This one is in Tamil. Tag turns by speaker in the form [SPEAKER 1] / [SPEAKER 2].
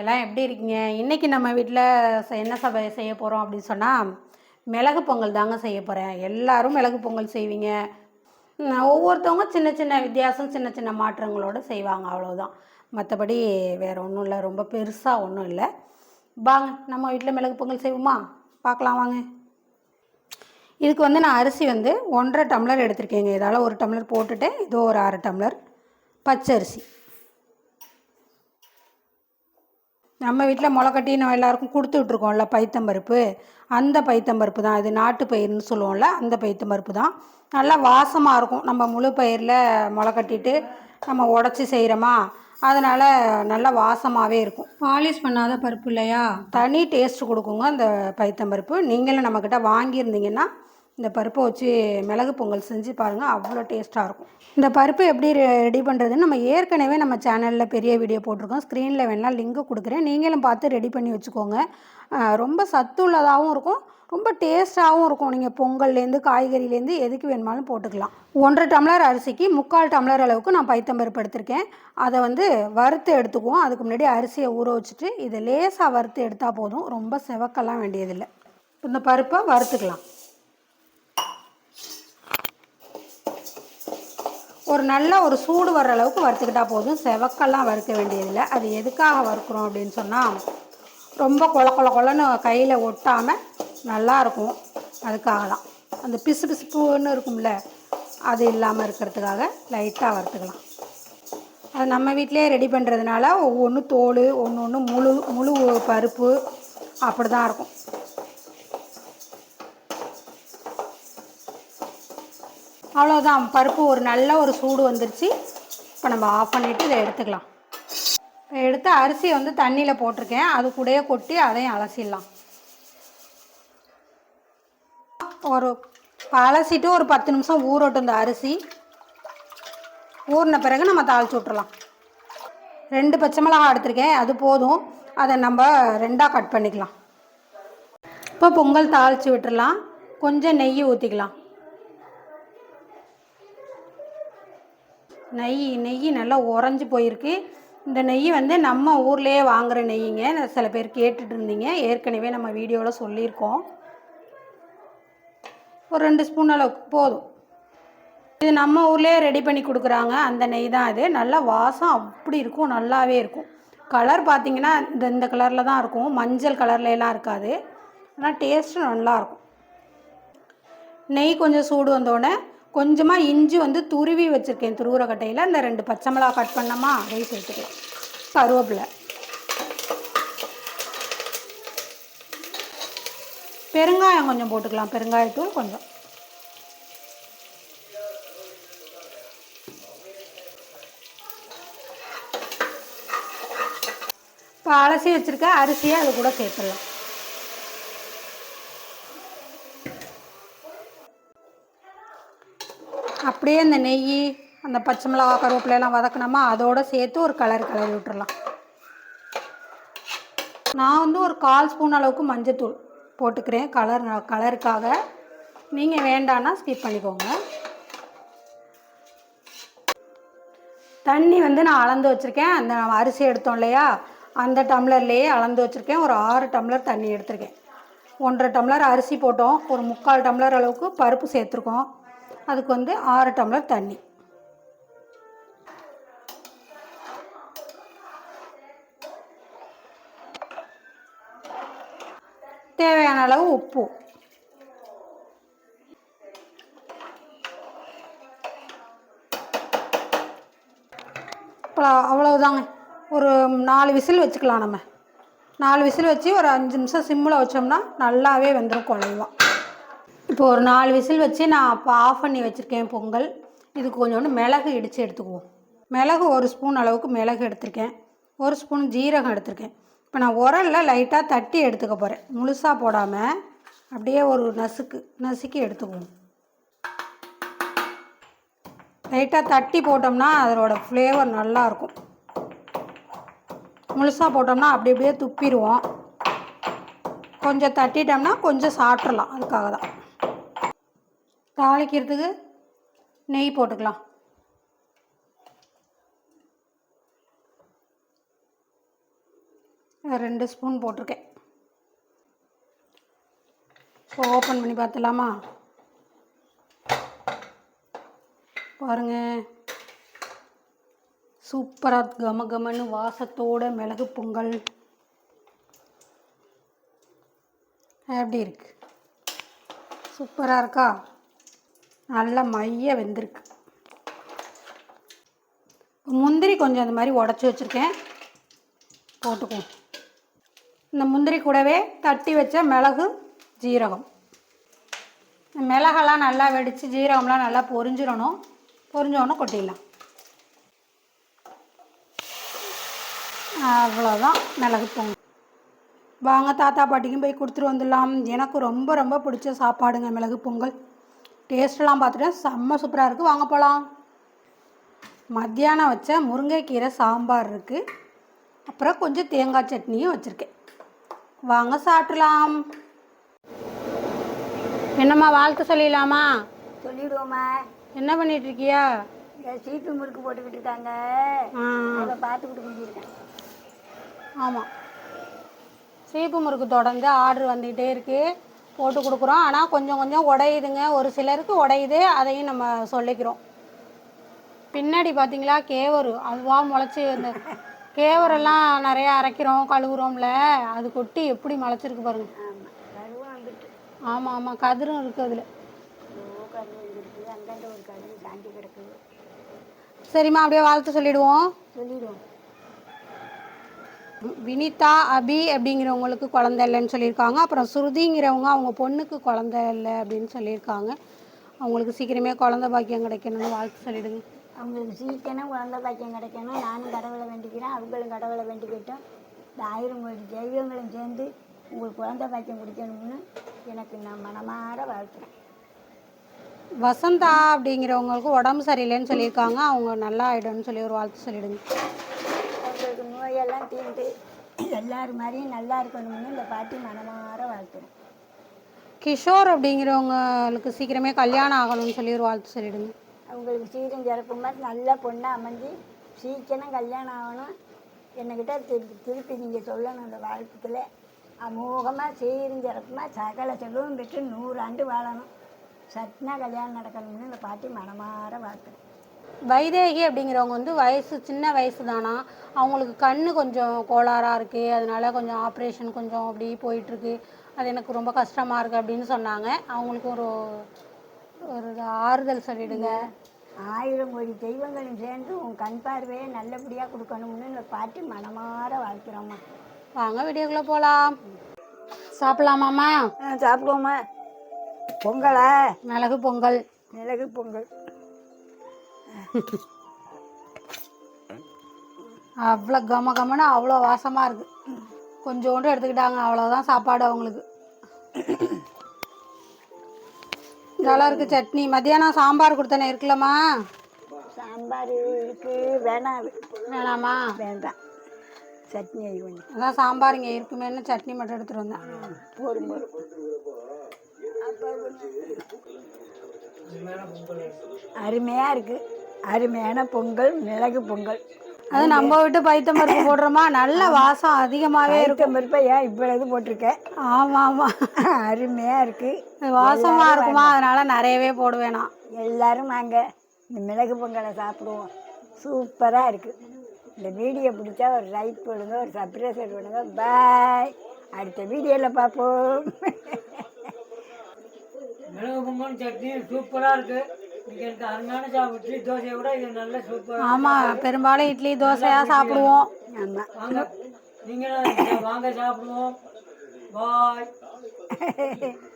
[SPEAKER 1] எல்லாம் எப்படி இருக்கீங்க? இன்றைக்கி நம்ம வீட்டில் என்ன சபை செய்ய போகிறோம் அப்படின்னு சொன்னால் மிளகு பொங்கல் தாங்க செய்ய போகிறேன் எல்லாரும் மிளகு பொங்கல் செய்வீங்க. ஒவ்வொருத்தவங்க சின்ன சின்ன வித்தியாசம் சின்ன சின்ன மாற்றங்களோடு செய்வாங்க அவ்வளோதான் மற்றபடி வேறு ஒன்றும் இல்லை ரொம்ப பெருசாக ஒன்றும் இல்லை. வாங்க நம்ம வீட்டில் மிளகு பொங்கல் செய்வோமா? பார்க்கலாம் வாங்க. இதுக்கு வந்து நான் அரிசி வந்து ஒன்றரை டம்ளர் எடுத்திருக்கேங்க. இதால் ஒரு டம்ளர் போட்டுட்டேன் இதோ ஒரு அரை டம்ளர் பச்சரிசி. நம்ம வீட்டில் முளைக்கட்டி நம்ம எல்லாருக்கும் கொடுத்து விட்ருக்கோம்ல பைத்தம்பருப்பு. அந்த பைத்தம்பருப்பு தான். இது நாட்டு பயிர்னு சொல்லுவோம்ல அந்த பைத்தம்பருப்பு தான். நல்லா வாசமாக இருக்கும். நம்ம முழு பயிரில் முளைக்கட்டிட்டு நம்ம உடச்சி செய்கிறோமா அதனால் நல்லா வாசமாகவே இருக்கும். பாலிஷ் பண்ணாத பருப்பு இல்லையா? தனி டேஸ்ட் கொடுக்குங்க அந்த பைத்தம்பருப்பு. நீங்களும் நம்மக்கிட்ட வாங்கியிருந்தீங்கன்னா இந்த பருப்பை வச்சு மிளகு பொங்கல் செஞ்சு பாருங்கள் அவ்வளோ டேஸ்ட்டாக இருக்கும். இந்த பருப்பு எப்படி ரெடி பண்ணுறதுன்னு நம்ம ஏற்கனவே நம்ம சேனலில் பெரிய வீடியோ போட்டிருக்கோம். ஸ்க்ரீனில் வேணால் லிங்க் கொடுக்குறேன். நீங்களும் பார்த்து ரெடி பண்ணி வச்சுக்கோங்க. ரொம்ப சத்துள்ளதாகவும் இருக்கும் ரொம்ப டேஸ்ட்டாகவும் இருக்கும். நீங்கள் பொங்கல்லேருந்து காய்கறிலேருந்து எதுக்கு வேணுமாலும் போட்டுக்கலாம். ஒன்றரை டம்ளர் அரிசிக்கு முக்கால் டம்ளர் அளவுக்கு நான் பைத்தம்பருப்பு எடுத்திருக்கேன். அதை வந்து வறுத்து எடுத்துக்குவோம். அதுக்கு முன்னாடி அரிசியை ஊற வச்சுட்டு இதை லேசாக வறுத்து எடுத்தால் போதும். ரொம்ப செவக்கெல்லாம் வேண்டியதில்லை. இந்த பருப்பை வறுத்துக்கலாம். ஒரு நல்ல ஒரு சூடு வர்ற அளவுக்கு வறுத்துக்கிட்டால் போதும். செவக்கெல்லாம் வறுக்க வேண்டியதில்லை. அது எதுக்காக வறுக்கிறோம் அப்படின்னு சொன்னால் ரொம்ப கொல கொல கொலன்னு கையில் ஒட்டாமல் நல்லாயிருக்கும் அதுக்காக தான். அந்த பிசு பிசுப்புன்னு இருக்கும்ல அது இல்லாமல் இருக்கிறதுக்காக லைட்டாக வறுத்துக்கலாம். அது நம்ம வீட்டிலே ரெடி பண்ணுறதுனால ஒவ்வொன்று தோல் ஒன்று ஒன்று முழு முழு பருப்பு அப்படி தான் இருக்கும். அவ்வளோதான் பருப்பு ஒரு நல்ல ஒரு சூடு வந்துருச்சு. இப்போ நம்ம ஆஃப் பண்ணிவிட்டு இதை எடுத்துக்கலாம். இப்போ எடுத்து அரிசியை வந்து தண்ணியில் போட்டிருக்கேன். அது கூடயே கொட்டி அதையும் அலசிடலாம். ஒரு அலசிட்டு ஒரு பத்து நிமிஷம் ஊறட்டும் இந்த அரிசி. ஊறின பிறகு நம்ம தாளிச்சு விட்றலாம் ரெண்டு பச்சை மிளகாய் எடுத்திருக்கேன். அது போதும். அதை நம்ம ரெண்டாக கட் பண்ணிக்கலாம். இப்போ பொங்கல் தாளித்து விட்டுடலாம் கொஞ்சம் நெய் ஊற்றிக்கலாம் நெய் நெய் நல்லா உறைஞ்சி போயிருக்கு. இந்த நெய் வந்து நம்ம ஊர்லேயே வாங்குகிற நெய்யுங்க சில பேர் கேட்டுட்டு இருந்தீங்க. ஏற்கனவே நம்ம வீடியோவில் சொல்லியிருக்கோம். ஒரு ரெண்டு ஸ்பூன் அளவுக்கு போதும். இது நம்ம ஊர்லேயே ரெடி பண்ணி கொடுக்குறாங்க. அந்த நெய் தான் இது நல்லா வாசம் அப்படி இருக்கும். நல்லாவே இருக்கும். கலர் பார்த்தீங்கன்னா இந்த இந்த கலரில் தான் இருக்கும். மஞ்சள் கலர்லலாம் இருக்காது. ஆனால் டேஸ்ட்டு நல்லாயிருக்கும் நெய் கொஞ்சம் சூடு வந்தோடனே கொஞ்சமாக இஞ்சி வந்து துருவி வச்சுருக்கேன் துருவுற கட்டையில் இந்த ரெண்டு பச்சை மிளகா கட் பண்ணோமா அதையும் சேர்த்துக்கலாம். கருவேப்பிலை. பெருங்காயம் கொஞ்சம் போட்டுக்கலாம். பெருங்காயத்தூள் கொஞ்சம். இப்போ அலசி வச்சுருக்க அரிசியை அது கூட சேர்த்துடலாம். அப்படியே இந்த நெய் அந்த பச்சை மிளகா கருவேப்பிலையெல்லாம் வதக்கினோமா அதோடு சேர்த்து ஒரு கலர் கலரி விட்டுறலாம். நான் வந்து ஒரு கால் ஸ்பூன் அளவுக்கு மஞ்சத்தூள் போட்டுக்கிறேன். கலர் கலருக்காக நீங்கள் வேண்டான்னா ஸ்கிப் பண்ணிக்கோங்க. தண்ணி வந்து நான் அளந்து வச்சுருக்கேன். அந்த அரிசி எடுத்தோம் இல்லையா அந்த டம்ளர்லேயே அளந்து வச்சுருக்கேன். ஒரு ஆறு டம்ளர் தண்ணி எடுத்திருக்கேன். ஒன்றரை டம்ளர் அரிசி போட்டோம். ஒரு முக்கால் டம்ளர் அளவுக்கு பருப்பு சேர்த்துருக்கோம். அதுக்கு வந்து ஆறு டம்ளர் தண்ணி. தேவையான அளவு உப்பு. இப்போ அவ்வளவுதாங்க. ஒரு நாலு விசில் வச்சுக்கலாம் நம்ம. நாலு விசில் வச்சு ஒரு அஞ்சு நிமிஷம் சிம்மில் வச்சோம்னா நல்லாவே வந்துடும் குழைவான் இப்போ ஒரு நாலு விசில் வச்சு நான் இப்போ ஆஃப் பண்ணி வச்சுருக்கேன் பொங்கல். இதுக்கு கொஞ்சோண்டு மிளகு இடித்து எடுத்துக்குவோம். மிளகு ஒரு ஸ்பூன் அளவுக்கு மிளகு எடுத்திருக்கேன். ஒரு ஸ்பூன் ஜீரகம் எடுத்திருக்கேன். இப்போ நான் உரலில் லைட்டாக தட்டி எடுத்துக்க போகிறேன் முழுசாக போடாமல் அப்படியே ஒரு நசுக்கு நசுக்கி எடுத்துக்குவோம். லைட்டாக தட்டி போட்டோம்னா அதோட ஃப்ளேவர் நல்லாயிருக்கும் முழுசாக போட்டோம்னா அப்படி அப்படியே துப்பிடுவோம். கொஞ்சம் தட்டிட்டோம்னா கொஞ்சம் சாப்பிட்றலாம் அதுக்காக தான் தாளிக்கிறதுக்கு நெய் போட்டுக்கலாம். ரெண்டு ஸ்பூன் போட்டிருக்கேன். ஸோ ஓப்பன் பண்ணி பார்த்துலாமா பாருங்க. சூப்பராக கம கமன்னு வாசத்தோட மிளகு பொங்கல். எப்படி இருக்கு? சூப்பராக இருக்கா? நல்லா மைய வெந்திருக்கு. முந்திரி கொஞ்சம் அந்த மாதிரி உடச்சி வச்சுருக்கேன். போட்டுக்குவோம். இந்த முந்திரி கூடவே தட்டி வச்ச மிளகு ஜீரகம். மிளகெல்லாம் நல்லா வெடித்து ஜீரகம்லாம் நல்லா பொரிஞ்சிடணும். பொரிஞ்சோடனே கொட்டிடலாம். அவ்வளோதான் மிளகு பொங்கல். வாங்க தாத்தா பாட்டிக்கும் போய் கொடுத்துட்டு வந்துடலாம். எனக்கு ரொம்ப ரொம்ப பிடிச்ச சாப்பாடுங்க மிளகு பொங்கல். டேஸ்ட்லாம் பார்த்துட்டேன் செம்ம சூப்பராக இருக்குது வாங்க போகலாம் மத்தியானம் வச்ச முருங்கைக்கீரை சாம்பார் இருக்குது அப்புறம் கொஞ்சம் தேங்காய் சட்னியும் வச்சுருக்கேன். வாங்க சாப்பிட்றலாம் என்னம்மா வாழ்க்கை சொல்லிடலாமா?
[SPEAKER 2] சொல்லிடுவோம்மா.
[SPEAKER 1] என்ன பண்ணிட்டு இருக்கியா?
[SPEAKER 2] சீட்டு முறுக்கு போட்டுக்கிட்டு இருக்காங்க. அதை பார்த்துக்கிட்டு முடிஞ்சிருக்கேன்
[SPEAKER 1] ஆமாம் சீப்பு முறுக்கு தொடர்ந்து ஆர்டர் வந்துக்கிட்டே இருக்குது போட்டு கொடுக்குறோம். ஆனால் கொஞ்சம் கொஞ்சம் உடையுதுங்க. ஒரு சிலருக்கு உடையுது. அதையும் நம்ம சொல்லிக்கிறோம். பின்னாடி பார்த்தீங்களா கேவரு. அதுவாக முளைச்சி இந்த கேவரெல்லாம் நிறையா அரைக்கிறோம் கழுவுறோம்ல. அது கொட்டி எப்படி முளைச்சிருக்கு பாருங்க.
[SPEAKER 2] ஆமாம்
[SPEAKER 1] ஆமாம் கதிரும் இருக்குது அதில். சரிம்மா அப்படியே வாழ்த்து சொல்லிடுவோம்.
[SPEAKER 2] சொல்லிடுவோம்.
[SPEAKER 1] வினிதா அபி அப்படிங்கிறவங்களுக்கு குழந்தை இல்லைன்னு சொல்லியிருக்காங்க. அப்புறம் ஸ்ருதிங்கிறவங்க அவங்க பொண்ணுக்கு குழந்தை இல்லை அப்படின்னு சொல்லியிருக்காங்க. அவங்களுக்கு சீக்கிரமே குழந்தை பாக்கியம் கிடைக்கணும்னு வாழ்த்து சொல்லிடுங்க.
[SPEAKER 2] அவங்களுக்கு சீக்கிரம் குழந்தை பாக்கியம் கிடைக்கணும் நானும் கடவுளை வேண்டிக்கிறேன். அவங்களும் கடவுளை வேண்டிக்கிட்டோம். இந்த ஆயிரம் கோடி தெய்வங்களும் சேர்ந்து உங்களுக்கு குழந்தை பாக்கியம் கொடுக்கணும்னு எனக்கு நான் மனமார வாழ்த்துறேன்.
[SPEAKER 1] வசந்தா அப்படிங்கிறவங்களுக்கு உடம்பு சரியில்லைன்னு சொல்லியிருக்காங்க. அவங்க நல்லா ஆயிடும்னு சொல்லி ஒரு வாழ்த்து சொல்லிடுங்க.
[SPEAKER 2] நோயெல்லாம் தீர்ந்து எல்லாரும் மாதிரியும் நல்லா இருக்கணும்னு இந்த பாட்டி மனமார வாழ்த்துறேன்.
[SPEAKER 1] கிஷோர் அப்படிங்கிறவங்களுக்கு சீக்கிரமே கல்யாணம் ஆகணும்னு சொல்லி ஒரு வாழ்த்து சொல்லிடுங்க.
[SPEAKER 2] அவங்களுக்கு சீரும் சிறப்புமா நல்ல பொண்ணாக அமைஞ்சு சீக்கிரம் கல்யாணம் ஆகணும். என்னக்கிட்ட திருப்பி திருப்பி நீங்கள் சொல்லணும் அந்த வாழ்த்துக்களை. அமோகமாக சீரும் சிறப்புமா சகல செல்வம் பெற்று நூறு ஆண்டு வாழணும். சட்னா கல்யாணம் நடக்கணும்னு இந்த பாட்டி மனமார வாழ்த்துறேன்.
[SPEAKER 1] வைதேகி அப்படிங்கிறவங்க வந்து வயசு சின்ன வயசு தானா? அவங்களுக்கு கண்ணு கொஞ்சம் கோளாறாக இருக்குது அதனால கொஞ்சம் ஆப்ரேஷன் கொஞ்சம் அப்படி போயிட்டுருக்கு. அது எனக்கு ரொம்ப கஷ்டமாக இருக்குது அப்படின்னு சொன்னாங்க. அவங்களுக்கு ஒரு ஒரு ஆறுதல் சொல்லிடுங்க.
[SPEAKER 2] ஆயிரம் கோடி தெய்வங்களும் சேர்ந்து உன் கண் பார்வையை நல்லபடியாக கொடுக்கணும்னு இந்த பாட்டி மனமார வாழ்த்துறோம்மா.
[SPEAKER 1] வாங்க வீடியோக்குள்ளே போகலாம் சாப்பிட்லாமாம்மா
[SPEAKER 2] சாப்பிடுவோம்மா. பொங்கலா?
[SPEAKER 1] மிளகு பொங்கல்.
[SPEAKER 2] மிளகு பொங்கல்.
[SPEAKER 1] அவ்வளோ கம கமன்னு அவ்வளோ வாசமாக இருக்குது கொஞ்சோண்டு எடுத்துக்கிட்டாங்க அவ்வளோதான் சாப்பாடு அவங்களுக்கு. நல்லா இருக்கு சட்னி. மத்தியானம் சாம்பார் கொடுத்தனே இருக்குல்லம்மா
[SPEAKER 2] சாம்பார் இருக்கு வேணாம்.
[SPEAKER 1] வேணாமா?
[SPEAKER 2] வேண்டாம். சட்னி கொஞ்சம்
[SPEAKER 1] அதான் சாம்பார் இங்கே இருக்குமேன்னு சட்னி மட்டும் எடுத்துகிட்டு வந்தேன்.
[SPEAKER 2] போரும் அருமையாக இருக்கு. அருமையான பொங்கல் மிளகு பொங்கல்.
[SPEAKER 1] அது நம்ம விட்டு பைத்தம் பருப்பு போடுறோமா? நல்ல வாசம் அதிகமாகவே இருக்கும்.
[SPEAKER 2] பருப்பை ஏன் இவ்வளவு போட்டிருக்கேன்?
[SPEAKER 1] ஆமாம் ஆமாம்
[SPEAKER 2] அருமையாக இருக்குது
[SPEAKER 1] வாசமாக இருக்குமா? அதனால நிறையவே போடுவேன்.
[SPEAKER 2] எல்லாரும் வாங்க. இந்த மிளகு பொங்கலை சாப்பிடுவோம். சூப்பராக இருக்குது இந்த வீடியோ பிடிச்சா ஒரு லைக் போடுங்க ஒரு சப்ஸ்கிரைபர் பண்ணுங்க. பாய் அடுத்த வீடியோவில் பார்ப்போம்.
[SPEAKER 3] மிளகு பொங்கல் சட்னி சூப்பராக இருக்கு.
[SPEAKER 1] ஆமாம் பெரும்பாலும் இட்லி தோசையாக சாப்பிடுவோம்.
[SPEAKER 3] நீங்களும் வாங்க சாப்பிடுவோம். பாய்.